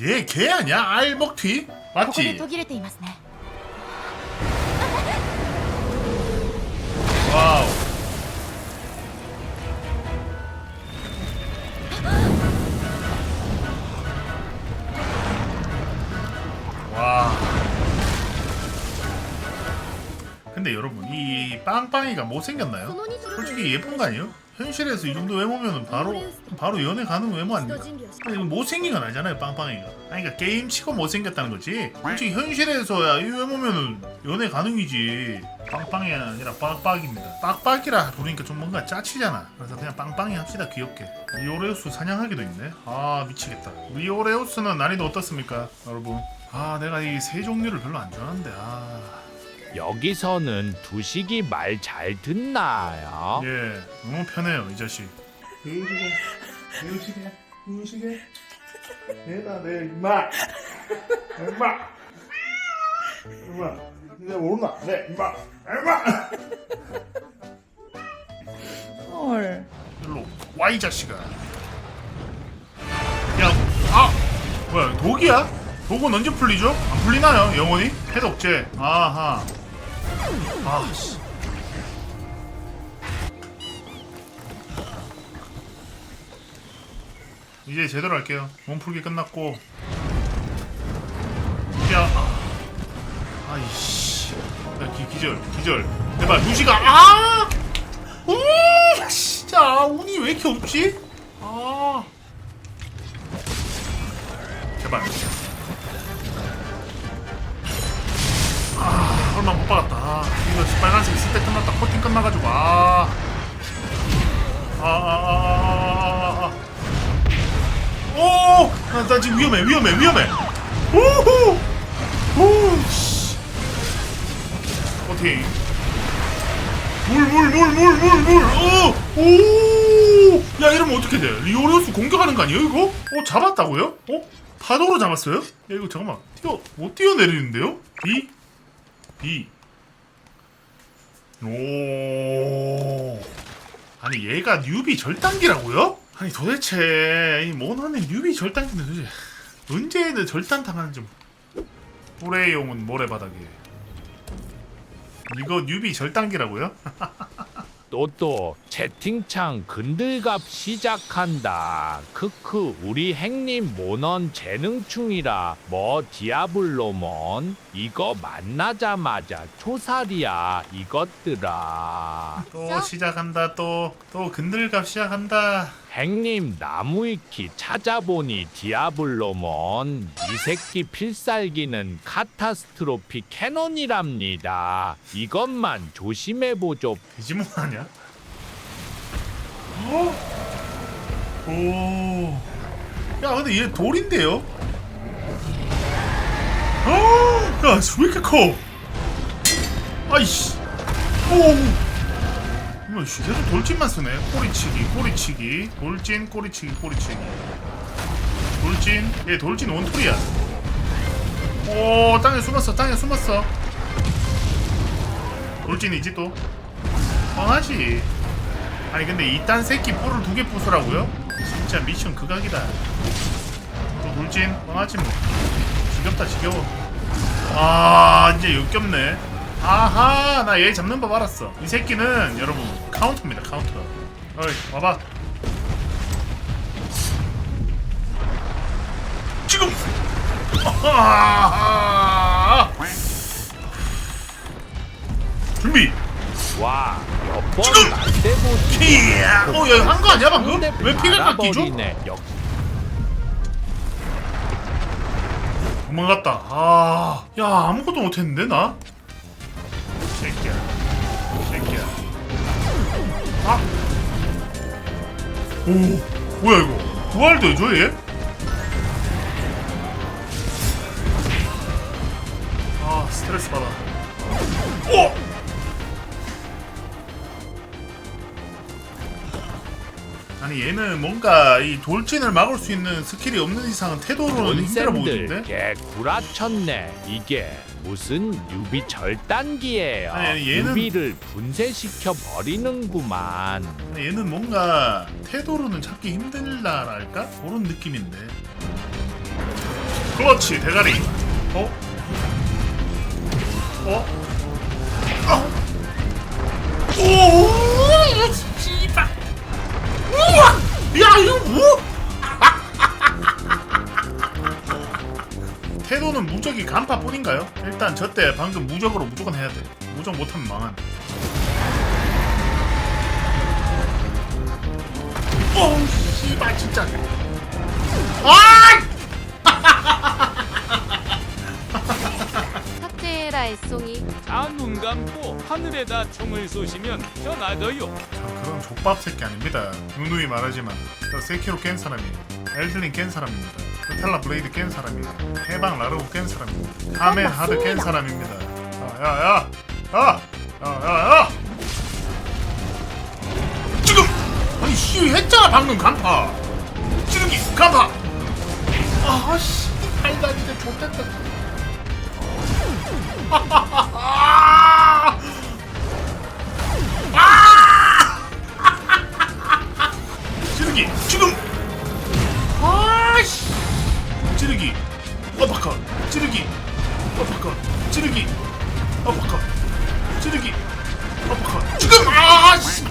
얘 걔 아니야? 알먹튀? ここで 맞지? 途切れていますね 와우. 근데 여러분 이 빵빵이가 못생겼나요? 솔직히 예쁜 거 아니에요? 현실에서 이 정도 외모면 바로 바로 연애 가는 외모 아닙니까? 아니 이거 못생긴 건 아니잖아요 빵빵이가. 아니 그러니까 게임 치고 못생겼다는 거지. 솔직히 현실에서야 이 외모면은 연애 가능이지. 빵빵이 아니라 빡빡입니다. 빡빡이라 부르니까 좀 뭔가 짜치잖아. 그래서 그냥 빵빵이 합시다 귀엽게. 리오레우스 사냥하기도 있네. 아 미치겠다. 리오레우스는 난이도 어떻습니까 여러분? 아 내가 이 세 종류를 별로 안 좋아하는데 아 여기서는 두식이 말 잘 듣나요? 예, 너무 편해요 이 자식. 유식해, 유식해, 유식해. 내다 내 임마, 임마, 임마. 이제 모르나? 네, 임마, 임마. 헐. 일로 와이 자식아. 야, 아, 뭐야 독이야? 독은 언제 풀리죠? 안 풀리나요? 영원히? 해독제. 아하. 아, 씨. 이제 제대로 할게요. 몸풀기 끝났고. 야, 아, 아이씨. 야, 기, 기절, 기절. 제발, 두시가, 아! 오, 진짜, 운이 왜 이렇게 없지? 아. 제발. 아, 얼마 못 받았다. 아, 이거 빨간색 있을 때 끝났다. 코팅 끝나가지고, 아. 아, 아, 아, 아, 아, 아. 오! 나, 나 지금 위험해, 위험해, 위험해. 오호! 오, 씨. 어떻게? 물, 물, 물, 물, 물, 물. 어! 오! 야, 이러면 어떻게 돼? 리오레우스 공격하는 거 아니에요, 이거? 어, 잡았다고요? 어? 파도로 잡았어요? 야, 이거 잠깐만. 뛰어, 못 뛰어내리는데요? B? B. 오. 아니, 얘가 뉴비 절단기라고요? 아니, 도대체, 이 모나는 뉴비 절단기는 도대체 언제 애들 절단 당하는지. 뿌레용은 모래바닥에. 이거 뉴비 절단기라고요? 또또 채팅창 근들갑 시작한다. 크크 우리 행님 모넌 재능충이라 뭐 디아블로몬 이거 만나자마자 초살이야 이것들아. 또 시작한다 또 또 근들갑 시작한다 행님 나무위키 찾아보니 디아블로몬 이 새끼 필살기는 카타스트로피 캐논이랍니다. 이것만 조심해보죠. 디지몬 아니야? 어? 오. 야 근데 얘 돌인데요? 어? 야왜 이렇게 커? 아이씨 오 이거 씨, 계속 돌진만 쓰네. 꼬리치기 꼬리치기. 돌진 꼬리치기 꼬리치기. 돌진. 얘 돌진 원툴이야. 오 땅에 숨었어 땅에 숨었어. 돌진이지 또. 뻔하지. 아니 근데 이딴 새끼 뿔을 두 개 부수라고요? 진짜 미션 극악이다. 또 돌진. 뻔하지 뭐. 지겹다 지겨워. 아 이제 역겹네 아하 나 얘 잡는 법 알았어 이 새끼는 여러분 카운터입니다 카운터 어이 와봐 지금 아하 준비 와, 지금! 피야 어 야 한거 아니야 방금? 왜 피가 깎이죠? 역 도망갔다. 아, 야 아무것도 못했는데 나? 아, 오, 뭐야 이거? 부활되죠 얘? 아 스트레스 받아. 오! 아니 얘는 뭔가 이 돌진을 막을 수 있는 스킬이 없는 이상은 태도로는 힘들어 보이는데? 개 구라쳤네. 이게 무슨 유비 절단기예요. 아니, 얘는- 유비를 분쇄시켜 버리는구만. 근데 얘는 뭔가 태도로는 찾기 힘들다랄까? 그런 느낌인데 그렇지 대가리 어? 어? 어? 오 씨발 우와 야 이거 뭐 태도는 무적이 간파뿐인가요? 일단 저 때 방금 무적으로 무조건 해야 돼 무적 못하면 망한 오 씨발 진짜 아 삭제해라 애송이 자눈 감고 하늘에다 총을 쏘시면 전하더요. 저 그런 족밥 새끼 아닙니다. 누누이 말하지만 저 세키로 깬 사람이에요. 엘들링 깬 사람입니다. 저 텔라 블레이드 깬 사람이에요. 해방 라르고 깬 사람입니다. 카멘 하드 깬 사람입니다. 야야야 야! 야야야! 지금! 아니 씨 했잖아 방금 간파! 찌르기 간파! 아씨 진짜 좆됐다 아! 찌르기. 어퍼컷 찌르기. 어퍼컷 찌르기. 어퍼컷 찌르기. 어퍼컷. 지금! 아씨!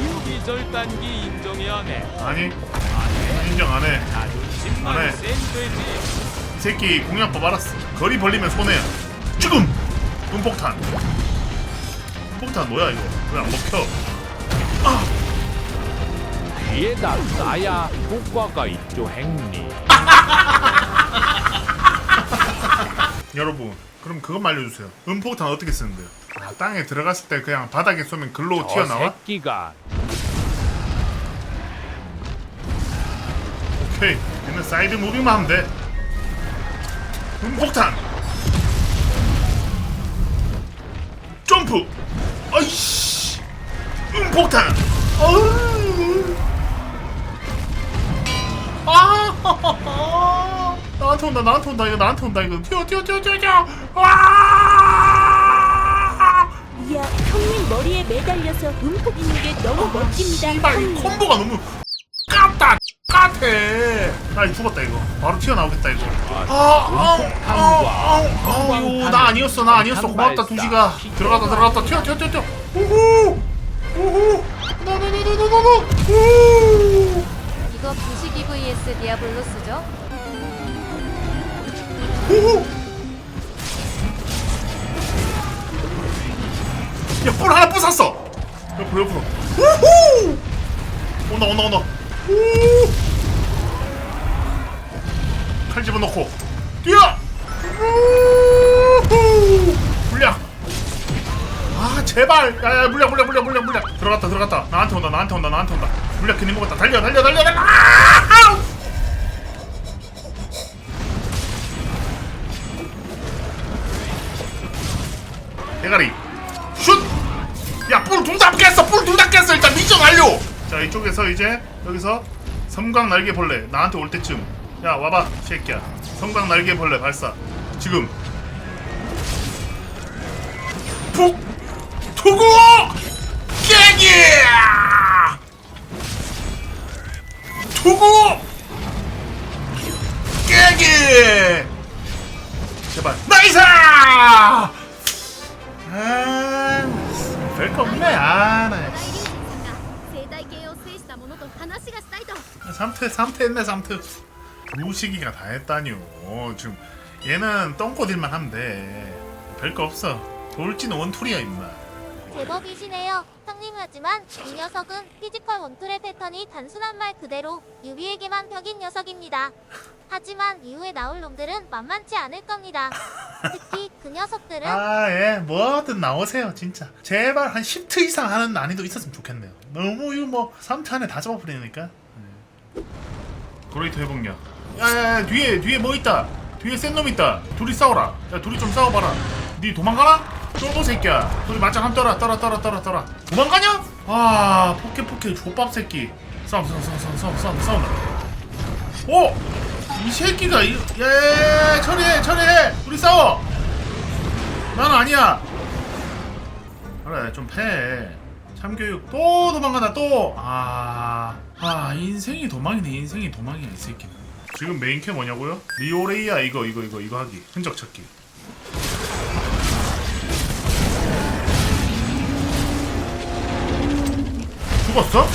유비 절단기 인정해야 해. 아니 인정 안 해. 안 해. 센 돼지. 이 새끼 공략법 알았어. 거리 벌리면 손해야. 지금 눈폭탄. 눈 폭탄 뭐야 이거? 왜 안 먹혀? 뒤에다 쏴야 효과가 있죠 행님. 여러분 그럼 그것 알려주세요. 음폭탄 어떻게 쓰는데요? 아, 땅에 들어갔을 때 그냥 바닥에 쏘면 글로 저 튀어나와? 새끼가. 오케이. 얘는 사이드 무빙만 하면 돼. 음폭탄! 점프 아이씨. 음 폭탄. 어우 아. 나한테 온다 나한테 온다 이거 나한테 온다 이거. 튀어 튀어 튀어 튀어 튀어. 와. 이야, 형님 머리에 매달려서 움푹 있는 게 너무 멋집니다. 씨발 이 형님. 콤보가 너무 깝다 같아 나 이거 죽었다 이거 바로 튀어나오겠다 이거 아아아아아나 아니었어 나 아니었어 고맙다 두시가 들어갔다 들어갔다 튀어 튀어 튀어 튀어 우후 우후 노노노노노노노 우 이거 부시기 vs 디아블로스죠? 우후 야뿔 하나 부쉈어 옆으로 옆으로 우후 온다 온다 온다 우! 칼 집어넣고 뛰어 우후! 물량 아 제발 야야 물량 물량 물량 물량 물량 들어갔다 들어갔다 나한테 온다 나한테 온다 나한테 온다 물량 괜히 먹었다 달려 달려 달려 달려 아! 대가리 슛! 야, 뿔둘다 깼어! 뿔둘다 깼어! 일단 미션 완료! 자, 이쪽에서 이제, 여기서 섬광 날개 벌레 나한테 올 때쯤 야, 와봐, 새끼야. 섬광 날개벌레 발사. 지금. 푹! 투구! 깨기! 투구! 깨기! 제발. 나이스! 아, 별거 없네. 아, 나. 生態系を制したものと話がしたいと 삼트, 삼트 했네, 삼트. 무식이가 다 했다니요. 지금 얘는 똥꼬딜만 하면 돼. 별거 없어. 돌진 원툴이야, 임마. 제법이시네요. 형님 하지만 이 녀석은 피지컬 원툴의 패턴이 단순한 말 그대로 유비에게만 벽인 녀석입니다. 하지만 이후에 나올 놈들은 만만치 않을 겁니다. 특히 그 녀석들은 아, 예, 뭐든 나오세요, 진짜. 제발 한 10트 이상 하는 난이도 있었으면 좋겠네요. 너무 이거 뭐 3트 안에 다 잡아버리니까. 네. 그레이트 회복력. 야, 야, 야, 뒤에, 뒤에 뭐 있다. 뒤에 센 놈 있다. 둘이 싸워라. 야, 둘이 좀 싸워봐라. 니 도망가나? 쫄보 새끼야. 둘이 맞짱 한 떠라, 떠라, 떠라, 떠라, 떠라. 도망가냐? 아, 포켓 포켓 족밥 새끼. 싸움, 싸움, 싸움, 싸움, 싸움, 싸움, 싸움. 오! 이 새끼가 이, 예, 처리해, 처리해. 우리 싸워. 난 아니야. 그래 좀 패. 참교육 또 도망가다 또. 아, 아 인생이 도망이네 인생이 도망이야 이 새끼는. 지금 메인 캐 뭐냐고요? 리오레이야 이거 이거 이거 이거 하기 흔적 찾기. 죽었어?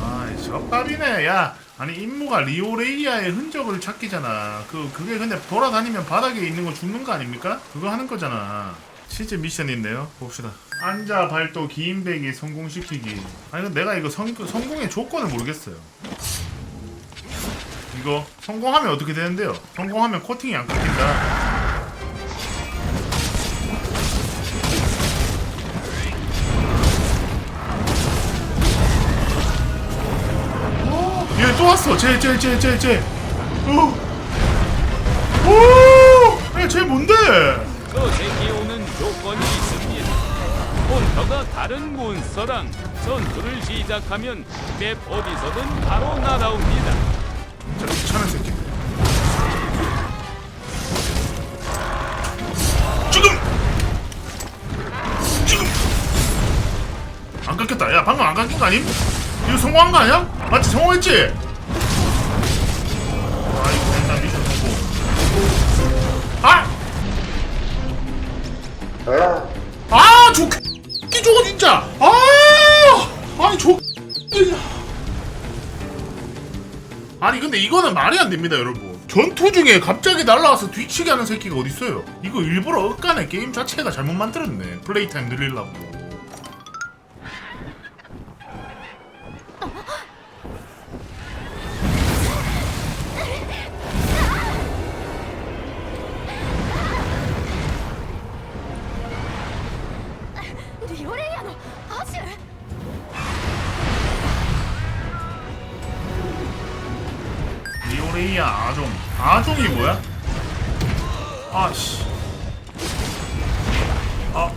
아이 적답이네 야 아니 임무가 리오레이아의 흔적을 찾기잖아 그 그게 근데 돌아다니면 바닥에 있는 거 죽는 거 아닙니까? 그거 하는 거잖아 실제 미션이 있네요 봅시다 앉아 발도 기인배기 성공시키기 아니 내가 이거 성, 성공의 조건을 모르겠어요 이거 성공하면 어떻게 되는데요? 성공하면 코팅이 안 끊긴다 얘또 왔어. 쟤, 쟤, 쟤, 쟤, 쟤. 어. 오! 야, 쟤 뭔데? 저 새끼 오는 조건이 있습니다. 몬터가 다른 몬스터랑 전투를 시작하면 맵 어디서든 바로 날아옵니다. 거 아님? 이거 성공한 거 아니야? 맞지? 성공했지? 아, 이거 일단 미션 성공. 아! 아, 저 X 저거 진짜! 아! 아니, 저 아니 근데 이거는 말이 안 됩니다 여러분 전투 중에 갑자기 날라와서 뒤치기 하는 새끼가 어딨어요 이거 일부러 엇간에 게임 자체가 잘못 만들었네 플레이 타임 늘리려고 아종이 뭐야? 아씨. 아.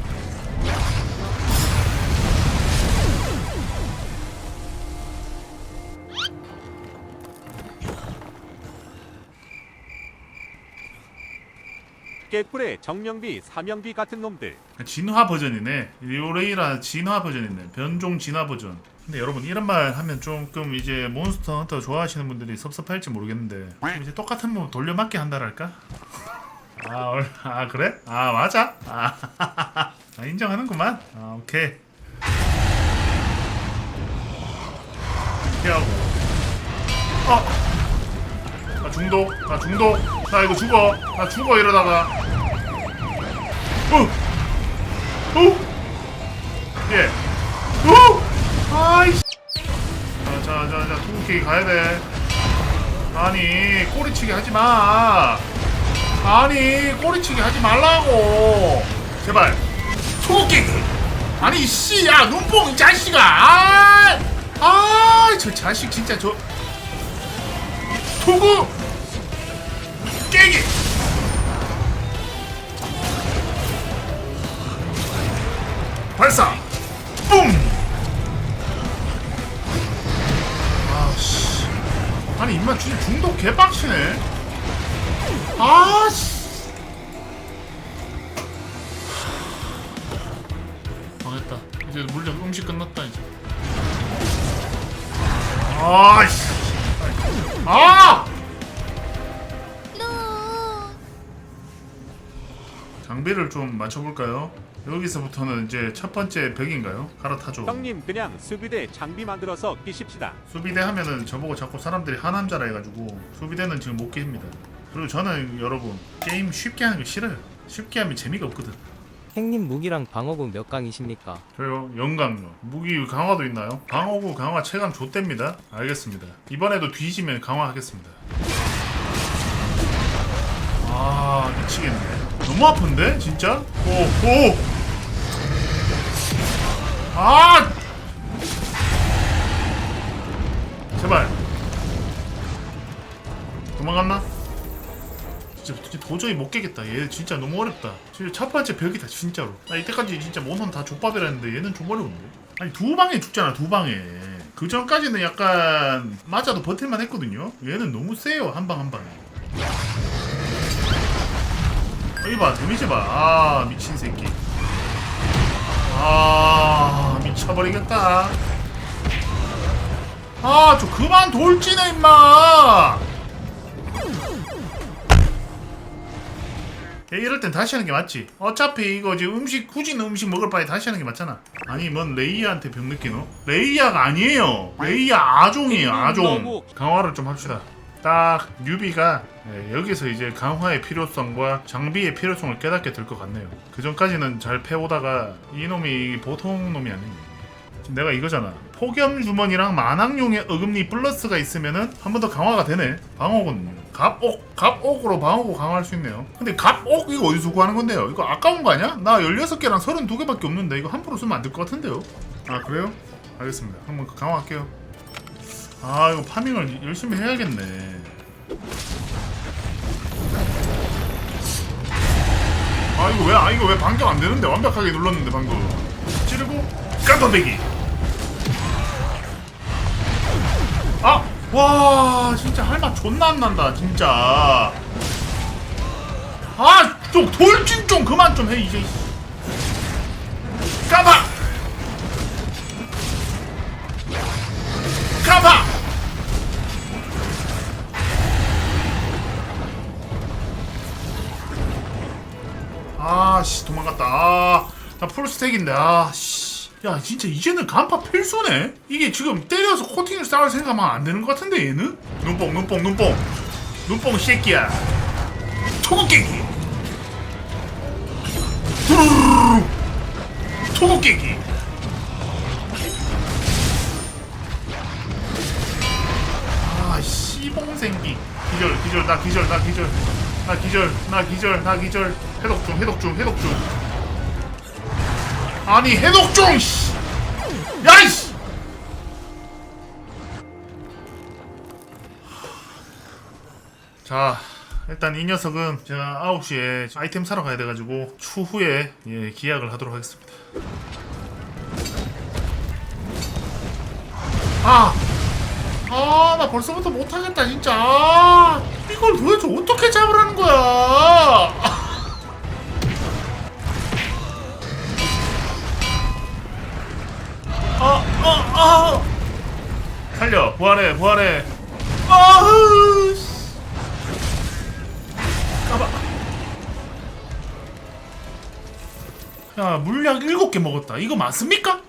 깨꿀의 정령비, 사명비 같은 놈들. 진화 버전이네. 리오레이라 진화 버전이네. 변종 진화 버전 근데 여러분 이런 말 하면 조금 이제 몬스터 헌터 좋아하시는 분들이 섭섭할지 모르겠는데 좀 이제 똑같은 거 돌려막기 한다랄까? 아, 얼- 아 그래? 아 맞아? 아, 아 인정하는구만 아 오케이 피하고 어! 나 중독 나 중독 나 이거 죽어 나 죽어 이러다가 어! 오! 예. 오! 아이씨. 자, 자, 자, 자, 투구기 가야 돼. 아니, 꼬리치기 하지 마. 아니, 꼬리치기 하지 말라고. 제발. 투구기. 아니, 씨, 야, 눈뽕, 이 자식아. 아, 아, 저 자식 진짜 저. 투구. 깨기. 발사! 뿜! 아니, 입맛 진짜 중독 개빡치네. 아씨. 망했다. 이제 물량 음식 끝났다, 이제. 아씨. 아! 장비를 좀 맞춰볼까요? 여기서부터는 이제 첫 번째 벽인가요? 갈아타죠. 형님 그냥 수비대 장비 만들어서 끼십시다. 수비대 하면은 저보고 자꾸 사람들이 하남자라 해가지고 수비대는 지금 못 깁니다. 그리고 저는 여러분 게임 쉽게 하는 거 싫어요. 쉽게 하면 재미가 없거든. 행님 무기랑 방어구 몇 강이십니까? 저요 영강요 무기 강화도 있나요? 방어구 강화 체감 좆됩니다. 알겠습니다. 이번에도 뒤지면 강화하겠습니다. 아 미치겠네. 너무 아픈데 진짜? 오 오. 아 제발 도망갔나? 진짜, 진짜 도저히 못 깨겠다. 얘 진짜 너무 어렵다. 진짜 첫 번째 벽이다 진짜로. 나 이때까지 진짜 모선 다 족밥이라 했는데 얘는 좀 어려운데. 아니 두 방에 죽잖아 두 방에. 그 전까지는 약간 맞아도 버틸만 했거든요. 얘는 너무 세요 한 방 한 방에. 어, 이봐 데미지 봐. 아 미친 새끼. 아 쳐버리겠다. 아 저 그만 돌진해 임마. 야, 이럴 땐 다시 하는 게 맞지. 어차피 이거 지금 음식 굳이 음식 먹을 바에 다시 하는 게 맞잖아. 아니 뭔 레이야한테 병 느끼노? 레이야가 아니에요. 레이야 아종이에요 아종. 강화를 좀 합시다 딱 뉴비가 예, 여기서 이제 강화의 필요성과 장비의 필요성을 깨닫게 될 것 같네요 그 전까지는 잘 패오다가 이놈이 보통 놈이 지금 내가 이거잖아. 폭염 주머니랑 만학용의 어금니 플러스가 있으면은 한 번 더 강화가 되네. 방어군 갑옥 갑옥으로 방어구 강화할 수 있네요. 근데 갑옥 이거 어디서 구하는 건데요? 이거 아까운 거 아니야? 나 16개랑 32개밖에 없는데 이거 함부로 쓰면 안 될 것 같은데요? 아 그래요? 알겠습니다. 한번 강화할게요. 아 이거 파밍을 열심히 해야겠네. 아 이거 왜 아 이거 왜 반격 안 되는데? 완벽하게 눌렀는데 방금. 찌르고 깜빡대기. 아! 와 진짜 할 맛 존나 안 난다 진짜. 아좀 돌진 좀 그만 좀 해 이제. 까봐 아씨 도망갔다. 아나 풀스택인데 아씨. 야 진짜 이제는 간파 필수네. 이게 지금 때려서 코팅을 쌓을 생각하면 안 되는 것 같은데 얘는? 눈뽕 눈뽕 눈뽕. 눈뽕 새끼야. 토국깨기 두루루루루 토국깨기 아 씨봉생기 기절 기절 나 기절 나 기절 나 기절 나 기절 나 기절 해독 중 해독 중 해독 중 아니 해독 중 씨. 야이씨 자 일단 이 녀석은 제가 9시에 아이템 사러 가야 돼가지고 추후에 예, 기약을 하도록 하겠습니다 아! 아, 나 벌써부터 못하겠다, 진짜. 아, 이걸 도대체 어떻게 잡으라는 거야? 아, 아, 아. 살려, 부활해, 부활해. 씨. 까봐. 야, 물약 7개 먹었다. 이거 맞습니까?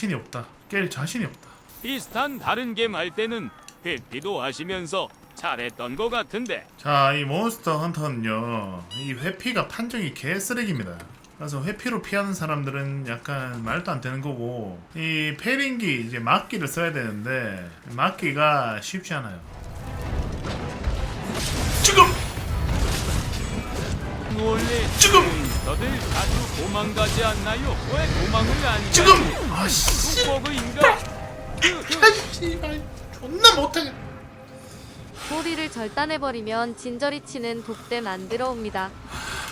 자신이 없다. 깰 자신이 없다. 비슷한 다른 게임 할 때는 회피도 하시면서 잘했던 거 같은데 자, 이 몬스터 헌터는요, 이 회피가 판정이 개쓰레기입니다. 그래서 회피로 피하는 사람들은 약간 말도 안 되는 거고, 이 페링기, 이제 막기를 써야 되는데, 막기가 쉽지 않아요. 지금! 원래 지금! 몬스터들 자주 도망가지 않나요? 왜 도망을 안 가지? 지금! 아, 씨! 수법인가? 그, 씨발. 존나 못하게. 꼬리를 절단해버리면 진저리 치는 독댐 안 들어옵니다.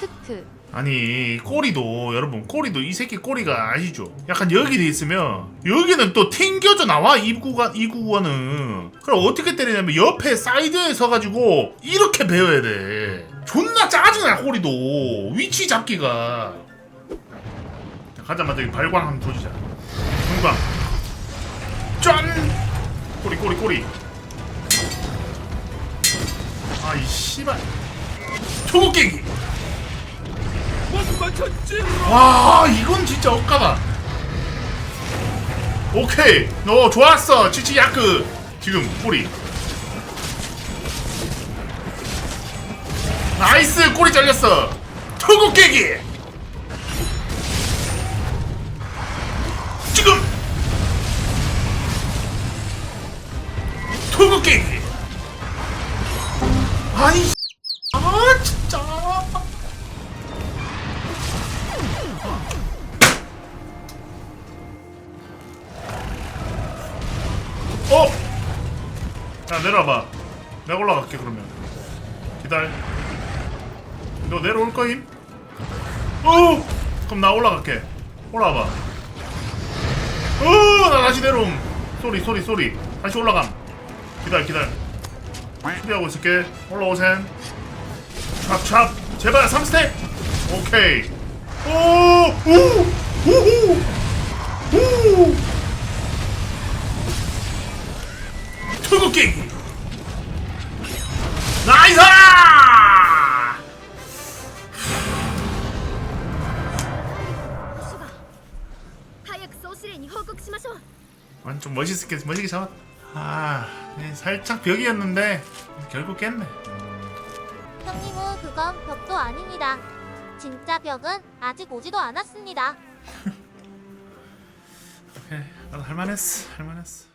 크크. 아니 꼬리도 여러분 꼬리도 이 새끼 꼬리가 아시죠? 약간 여기 돼 있으면 여기는 또 튕겨져 나와 이 구간 이 구간은 그럼 어떻게 때리냐면 옆에 사이드에 서가지고 이렇게 베어야 돼 존나 짜증나 꼬리도. 위치 잡기가. 자, 가자마자 이 발광 한번 조지자. 금광. 짠! 꼬리 꼬리 꼬리. 아이 씨발. 초고 깨기? 와 이건 진짜 억까다. 오케이. 너 좋았어 치치 야크. 지금 꼬리 나이스 꼬리 잘렸어. 토고 깨기. 지금. 토고 깨기. 아니 아 진짜. 어? 야 내려와봐. 내가 올라갈게 그러면. 기다려 너 내려올 거임? 어? 그럼 나 올라갈게. 올라와봐. 어 나 다시 내려옴. 쏘리 쏘리 쏘리. 다시 올라감. 기다려 기다려. 준비하고 있을게. 올라오셈. 찹찹. 제발 3스텝. 오케이. 오 오 오 오 멋있게 멋있게 잡았 아 네, 살짝 벽이었는데 결국 깼네 형님은 그건 벽도 아닙니다. 진짜 벽은 아직 오지도 않았습니다. 오케이 나도 할만했어 할만했어